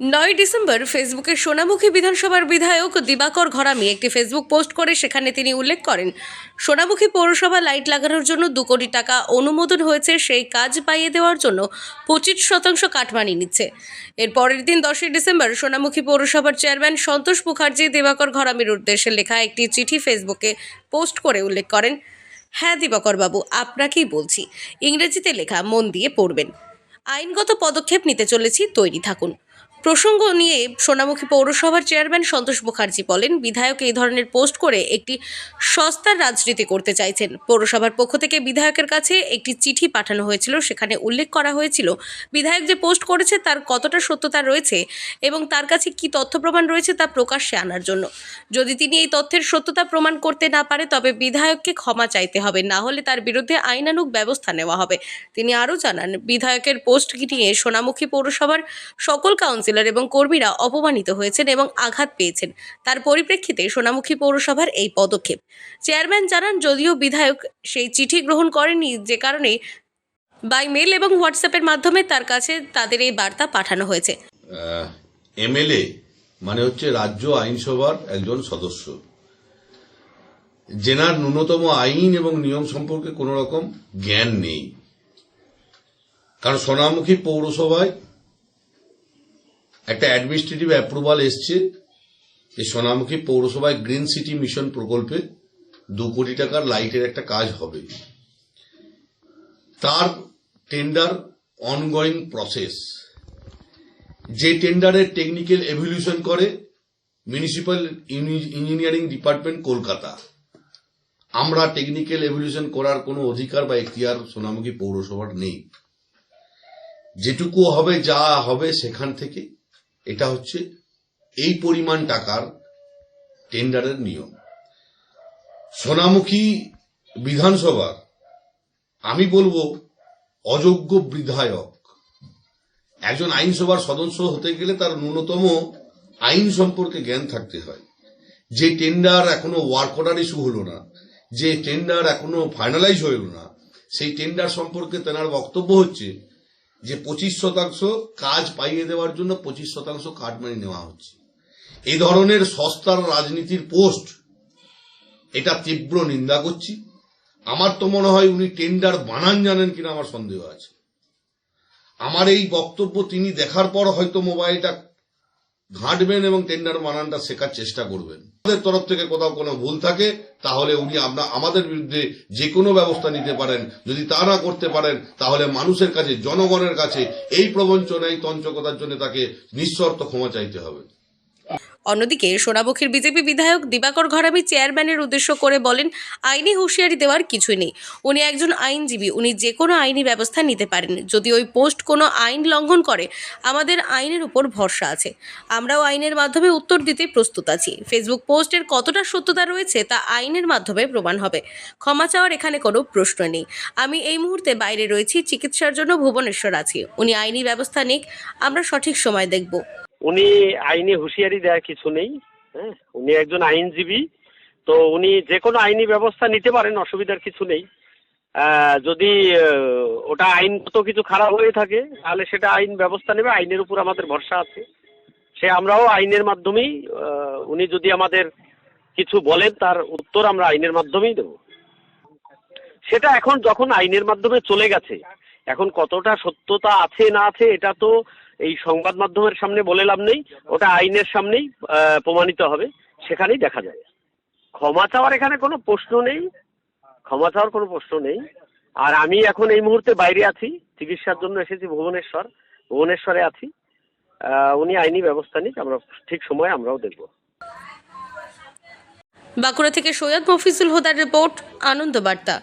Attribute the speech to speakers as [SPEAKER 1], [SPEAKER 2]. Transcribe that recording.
[SPEAKER 1] নয় ডিসেম্বর ফেসবুকে সোনামুখী বিধানসভার বিধায়ক দিবাকর ঘরামি একটি ফেসবুক পোস্ট করে সেখানে তিনি উল্লেখ করেন, সোনামুখী পৌরসভা লাইট লাগানোর জন্য দু কোটি টাকা অনুমোদন হয়েছে, সেই কাজ পাইয়ে দেওয়ার জন্য পঁচিশ শতাংশ কাটমানি নিচ্ছে। এর পরের দিন দশই ডিসেম্বর সোনামুখী পৌরসভার চেয়ারম্যান সন্তোষ মুখার্জি দিবাকর ঘরামির উদ্দেশ্যে লেখা একটি চিঠি ফেসবুকে পোস্ট করে উল্লেখ করেন হ্যাঁ দিবাকর বাবু, আপনাকেই বলছি, ইংরেজিতে লেখা মন দিয়ে পড়বেন। আইনগত পদক্ষেপ নিতে চলেছি, তৈরি থাকুন। প্রসঙ্গ নিয়ে সোনামুখী পৌরসভার চেয়ারম্যান সন্তোষ মুখার্জি বলেন, বিধায়ক এই ধরনের পোস্ট করে একটি সস্তার রাজনীতি করতে চাইছেন। পৌরসভার পক্ষ থেকে বিধায়কের কাছে একটি চিঠি পাঠানো হয়েছিল, সেখানে উল্লেখ করা হয়েছিল, বিধায়ক যে পোস্ট করেছে তার কতটা সত্যতা রয়েছে এবং তার কাছে কি তথ্য প্রমাণ রয়েছে তা প্রকাশ্যে আনার জন্য। যদি তিনি এই তথ্যের সত্যতা প্রমাণ করতে না পারে, তবে বিধায়ককে ক্ষমা চাইতে হবে, না হলে তার বিরুদ্ধে আইনানুগ ব্যবস্থা নেওয়া হবে। তিনি আরও জানান, বিধায়কের পোস্টটি নিয়ে সোনামুখী পৌরসভার সকল কাউন্সিলর এবং কর্মীরা অপমানিত হয়েছেন এবং আঘাত পেয়েছেন। তার পরিপ্রেক্ষিতে সোনামুখী পৌরসভার এই পদক্ষেপ। চেয়ারম্যান জানান, যদিও বিধায়ক সেই চিঠি গ্রহণ করেনি যে কারণে বাই মেল এবং হোয়াটসঅ্যাপের মাধ্যমে তার কাছে তাদের এই বার্তা পাঠানো হয়েছে।
[SPEAKER 2] এমএলএ মানে হচ্ছে রাজ্য আইনসভার একজন সদস্য। জেনার ন্যূনতম আইন এবং নিয়ম সম্পর্কে কোনো রকম জ্ঞান নেই। কারণ সোনামুখী পৌরসভায় একটা অ্যাডমিনিস্ট্রেটিভ অ্যাপ্রুভাল এসছে এই সোনামুখী পৌরসভায় গ্রিন সিটি মিশন প্রকল্পে দু কোটি টাকার লাইটের একটা কাজ হবে। তার টেন্ডার অনগোয়িং প্রসেস যে টেন্ডারের টেকনিক্যাল এভলিউশন করে মিউনিসিপ্যাল ইঞ্জিনিয়ারিং ডিপার্টমেন্ট কলকাতা। আমরা টেকনিক্যাল এভলিউশন করার কোনো অধিকার বা এখতিয়ার সোনামুখী পৌরসভার নেই। যেটুকু হবে যা হবে সেখান থেকে এটা হচ্ছে এই পরিমাণ টাকার টেন্ডারের নিয়ম। সোনামুখী বিধানসভার আমি বলব অযোগ্য বিধায়ক। একজন আইনসভার সদস্য হতে গেলে তার ন্যূনতম আইন সম্পর্কে জ্ঞান থাকতে হয়। যে টেন্ডার এখনও ওয়ার্ক অর্ডার ইস্যু হলো না, যে টেন্ডার এখনও ফাইনালাইজ হলো না, সেই টেন্ডার সম্পর্কে তেনার বক্তব্য হচ্ছে যে পঁচিশ শতাংশ কাজ পাইয়ে দেওয়ার জন্য পঁচিশ শতাংশ কাটমানি নেওয়া হচ্ছে। এই ধরনের সস্তার রাজনীতির পোস্ট, এটা তীব্র নিন্দা করছি। আমার তো মনে হয় উনি টেন্ডার বানান জানেন কিনা আমার সন্দেহ আছে। আমার এই বক্তব্য তিনি দেখার পর হয়তো মোবাইলটা ঘাঁটবেন এবং টেন্ডার মানানটা শেখার চেষ্টা করবেন। আমাদের তরফ থেকে কোথাও কোনো ভুল থাকে, তাহলে উনি আমরা, আমাদের বিরুদ্ধে যে কোনো ব্যবস্থা নিতে পারেন। যদি তা না করতে পারেন, তাহলে মানুষের কাছে, জনগণের কাছে এই প্রবঞ্চনা এই তঞ্চকতার জন্য তাকে নিঃশর্ত ক্ষমা চাইতে হবে।
[SPEAKER 1] অন্যদিকে সোনামুখীর বিজেপি বিধায়ক দিবাকর ঘরামি চেয়ারম্যানের উদ্দেশ্য করে বলেন, আইনি হুঁশিয়ারি দেওয়ার কিছুই নেই। উনি একজন আইনজীবী, উনি যে কোনো আইনি ব্যবস্থা নিতে পারেন। যদি ওই পোস্ট কোনো আইন লঙ্ঘন করে, আমাদের আইনের উপর ভরসা আছে। আমরাও আইনের মাধ্যমে উত্তর দিতে প্রস্তুত আছি। ফেসবুক পোস্টের কতটা সত্যতা রয়েছে, তা আইনের মাধ্যমে প্রমাণ হবে। ক্ষমা চাওয়ার এখানে কোনো প্রশ্ন নেই। আমি এই মুহূর্তে বাইরে রয়েছি, চিকিৎসার জন্য ভুবনেশ্বর আছি। উনি আইনি ব্যবস্থা নিক, আমরা সঠিক সময় দেখব।
[SPEAKER 3] উনি আইনি হুঁশিয়ারি দেওয়ার কিছু নেই হ্যাঁ? উনি একজন আইনজীবী, তো উনি যে কোনো আইনি ব্যবস্থা নিতে পারেন, অসুবিধার কিছু নেই। যদি ওটা আইনগত কিছু খারাপ হয়ে থাকে, তাহলে সেটা আইন ব্যবস্থা নেবে, আইনের উপর আমাদের ভরসা আছে। সে আমরাও আইনের মাধ্যমেই উনি যদি আমাদের কিছু বলেন, তার উত্তর আমরা আইনের মাধ্যমেই দেব। সেটা এখন যখন আইনের মাধ্যমে চলে গেছে, এখন কতটা সত্যতা আছে না আছে, এটা তো এই সংবাদ মাধ্যমের সামনে বলে লাভ নেই, ওটা আইনের সামনেই প্রমাণিত হবে, সেখানেই দেখা যায়। ক্ষমা চাওয়ার এখানে কোনো প্রশ্ন নেই, ক্ষমা চাওয়ার কোনো প্রশ্ন নেই। আর আমি এখন এই মুহূর্তে বাইরে আছি, চিকিৎসার জন্য এসেছি ভুবনেশ্বর, ভুবনেশ্বরে আছি। উনি আইনি ব্যবস্থা নিক, আমরা ঠিক সময়ে আমরাও দেখব।
[SPEAKER 1] বাঁকুড়া থেকে সৈয়দ মফিজুল হোদার রিপোর্ট, আনন্দ বার্তা।